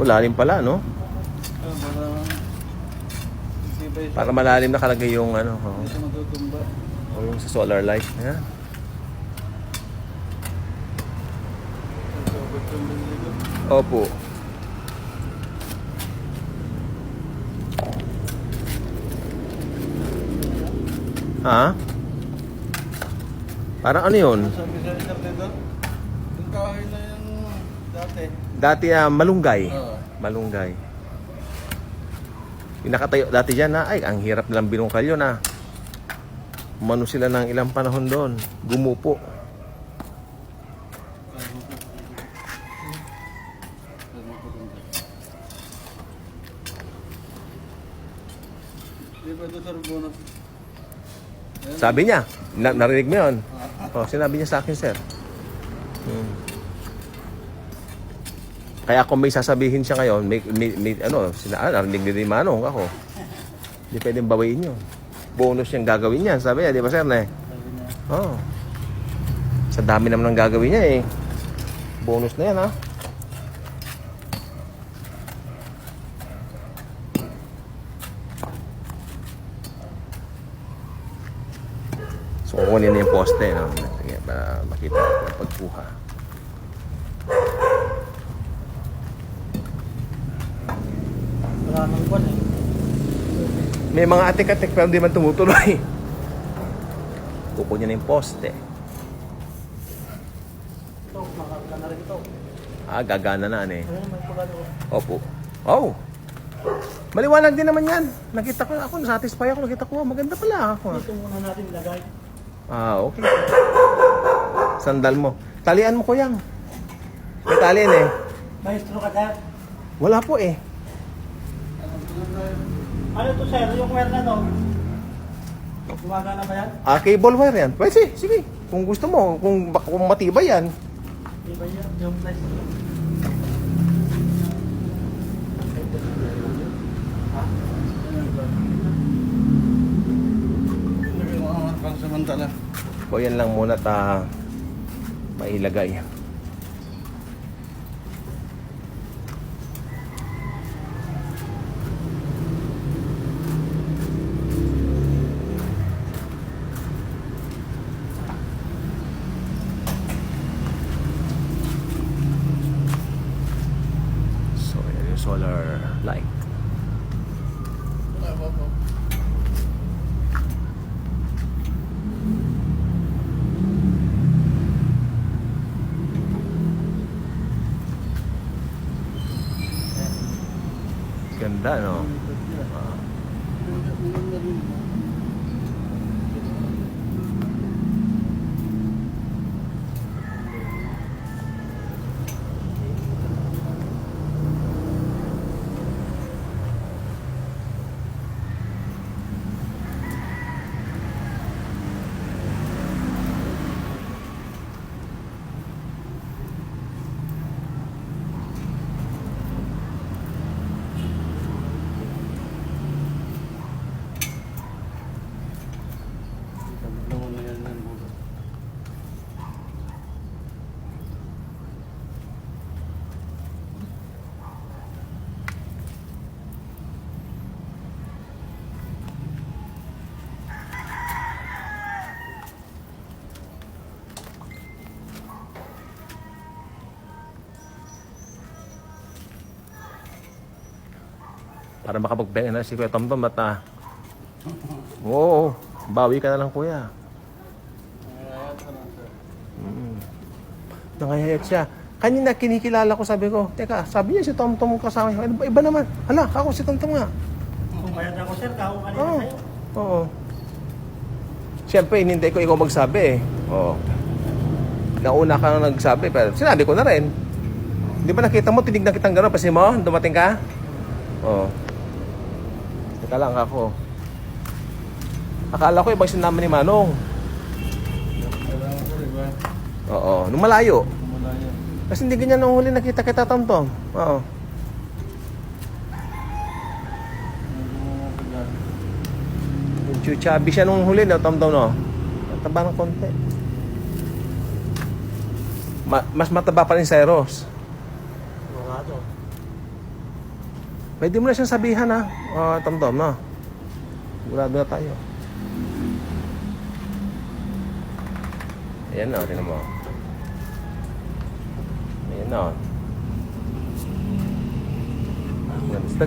Wala rin pala, no? Para malalim nakalagay yung ano, oh, oh, yung sa solar light. Ayan. Opo. Ha? Parang ano yun? Sabi sa dati. Dati ah, malunggay. Oo. Malunggay. Yung nakatayo dati dyan na, ay, ang hirap nilang binungkal yun ah. Umano sila ng ilang panahon doon. Gumupo. Di ba ito sa bonus? Ayan. Sabi niya, na- narinig mo yun? Oh, sinabi niya sa akin, sir. Hmm. Kaya kung may sasabihin siya ngayon, may, may, may ano, sina, ah, narinig ni Manong ako. Hindi pwedeng bawiin yun. Bonus niyang gagawin niya, sabi niya, di ba sir, ne? Oo. Sa dami naman ng gagawin niya eh. Bonus na yan ha. So kukunin na yung poste no? Sige, para makita yung pagkuha. Wala nang kwan eh. May mga atik-atik pero hindi man tumutuloy. Kukunin na yung poste. Ito, makakita na rin ito. Ah, gagana na ano eh. Ayun, may pagano. Opo. Oh. Maliwanag din naman yan. Nakita ko ako, satisfy ako. Nakita ko, maganda pala ako. Ito muna natin ilagay. Ah, okay. Sandal mo. Talian mo ko yan. May talian eh. Maestro ka dad. Wala po eh. Ano to sir? Yung wire na to? Gumagana ba yan? Ah, cable wire yan. Pwede, sige, sige. Kung gusto mo, kung, kung matibay yan. Ba yan? Yung place ang pang samantala. O yan lang muna ta mailagay. Solar light. Ganda, no? Ah. Para makapagbenga na si Kuya Tomtom at ah, Oo, bawi ka na lang kuya. Mm. Nangayayat siya. Kanina kinikilala ko sabi ko, teka, sabi niya si Tomtom kasama. Ano ba, iba naman. Hala, ako si Tomtom nga. Kung bayad ako sir, kao kanina Oo. sa'yo. Oo. Siyempre, hinintay ko ikaw magsabi eh. Oo. Nauna ka na nagsabi, pero sinabi ko na rin. Di ba nakita mo, tinignan kitang gano'n, pasi mo, dumating ka? Oo. Teka lang ako. Akala ko ibang sinama ni Manong. Oo, nung malayo. Kasi hindi ganyan nung huli nakita kita Tomtom. Oo. Medyo chubby siya nung huli, no, Tomtom, no? Mataba ng konti. Ma- mas mataba pa rin si Eros. Wala to. Pwede mo na siyang sabihan ha. Oh, Tomtom, no? Sigurado na tayo. Ayan na, tinan mo. Ayan na. Basta